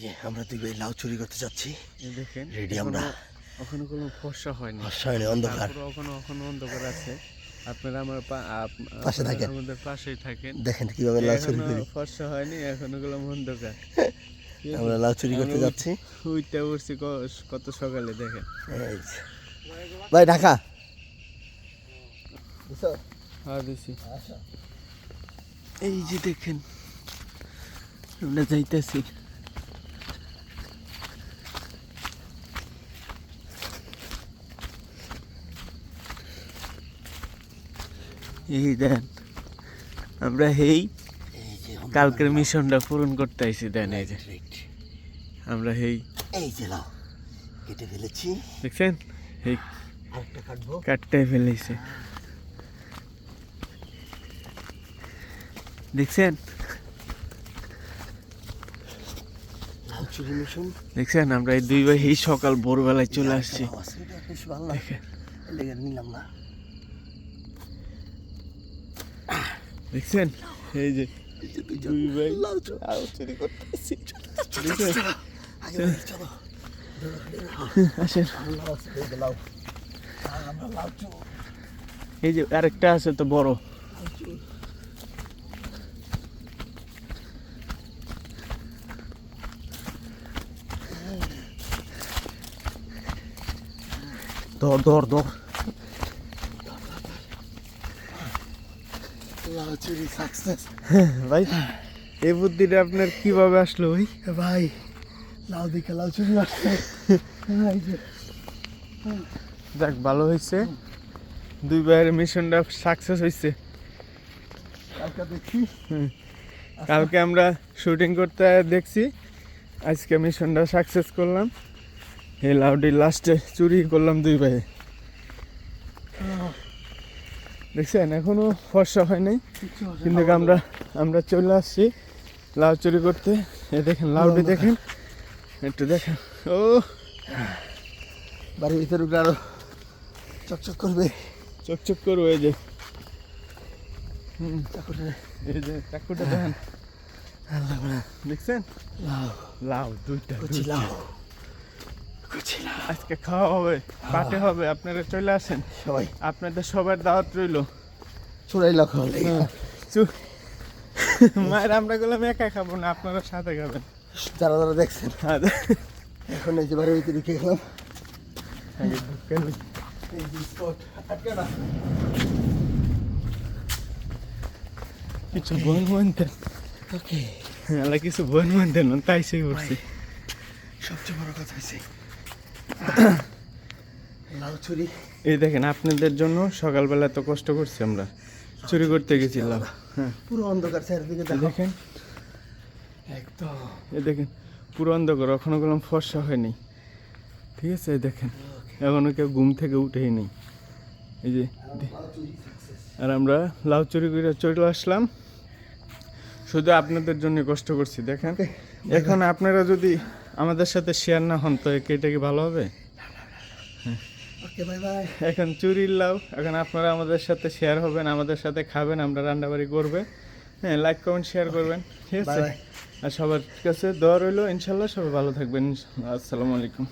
যে আমরা দুই ভাই লাউ চুরি করতে যাচ্ছি। দেখেন এখনো- আমরা। এখনও কোনো ফর্সা হয়নি। অসায়নে অন্ধকার। তারপরে এখনও এখনও অন্ধকার আছে। আপনারা আমার পাশে থাকেন। আমাদের পাশেই থাকেন। দেখেন কীভাবে লাউ চুরি করি। ফর্সা হয়নি এখনও গুলো অন্ধকার। আমরা লাউ চুরি করতে যাচ্ছি। উইটা উঠছি কত সকালে দেখেন। ভাই ঢাকা। দিছি? এই যে দেখেন আমরা যাইতেছি। এই দেন আমরা এই কালকের মিশনটা পূরণ করতে আইছি দেন এই যে। আমরা এই এই যে লাউ কেটে ফেলেছি। দেখছেন? এই আরেকটা কাটবো? কাটটাই ফেলেছে। দেখছেন? দেখছেন? আমরা এই দুই ভাই সকাল ভোরবেলায় চলে আসছি। দেখেন নিলাম না। দেখছেন? এই যে দুই ভাই। চুরি করতেছি এই যে আরেকটা আছে তো বড়। ধর ধর ধর লাউ চুরি সাকসেস ভাই এই বুদ্ধিটা আপনার কীভাবে আসলো ভাই? ভাই লাউ দিকে লাউ চুরি আসছে যাক ভালো হয়েছে। দুই ভাইয়ের মিশনটা সাকসেস হয়েছে। কালকে কালকে আমরা শুটিং করতে দেখছি। আজকে মিশনটা সাকসেস করলাম। এই লাউডি লাস্টে চুরি করলাম দুই ভাই দেখছেন এখনও ফর্সা হয় নাই। কিন্তু আমরা আমরা চলে আসছি লাউ চুরি করতে। এ দেখেন লাউটি দেখেন। একটু দেখেন। ও! বাড়ির ভিতরে উঠে আরও চকচক করবে। চকচক করব এই যে। এই যে চাকুটা দেখেন। দেখছেন? লাউ। লাউ দুইটা। লাউ। কুচি লাউ আজকে খাওয়া হবে পাটে হবে আপনারা চলে আসেন। সবাই। আপনাদের সবার দাওয়াত রইল। চুরাই খাওয়া চু- মায়ের আমরা গেলাম একা খাব না আপনারা সাথে খাবেন। যারা যারা দেখছেন এখন এই যে বাড়ির ভিতরে ঢুকে গেলাম। না। কিছু বোন মানতেন? ওকে আলা কিছু বোন মানতেন না তাই সে করছি। সবচেয়ে বড় কথা হয়েছে লাউ চুরি এই দেখেন আপনাদের জন্য সকালবেলা তো কষ্ট করছি আমরা। চুরি করতে গেছিলাম। হ্যাঁ। পুরো অন্ধকার চারিদিকে দেখেন। একদম। এই দেখেন পুরো অন্ধকার এখনও গেলাম ফর্সা হয়নি। ঠিক আছে দেখেন। এখনও কেউ ঘুম থেকে উঠেই নেই। এই যে আর আমরা লাউ চুরি করে চলে আসলাম। শুধু আপনাদের জন্য কষ্ট করছি দেখেন। এখন আপনারা যদি আমাদের সাথে শেয়ার না হন তো এটা কি ভালো হবে? এখন চুরির লাউ এখন আপনারা আমাদের সাথে শেয়ার হবেন আমাদের সাথে খাবেন আমরা রান্নাবাড়ি করবে। হ্যাঁ লাইক কমেন্ট শেয়ার করবেন। ঠিক আছে. আর সবার কাছে দোয়া রইল ইনশাল্লাহ সবাই ভালো থাকবেন আসসালামু আলাইকুম।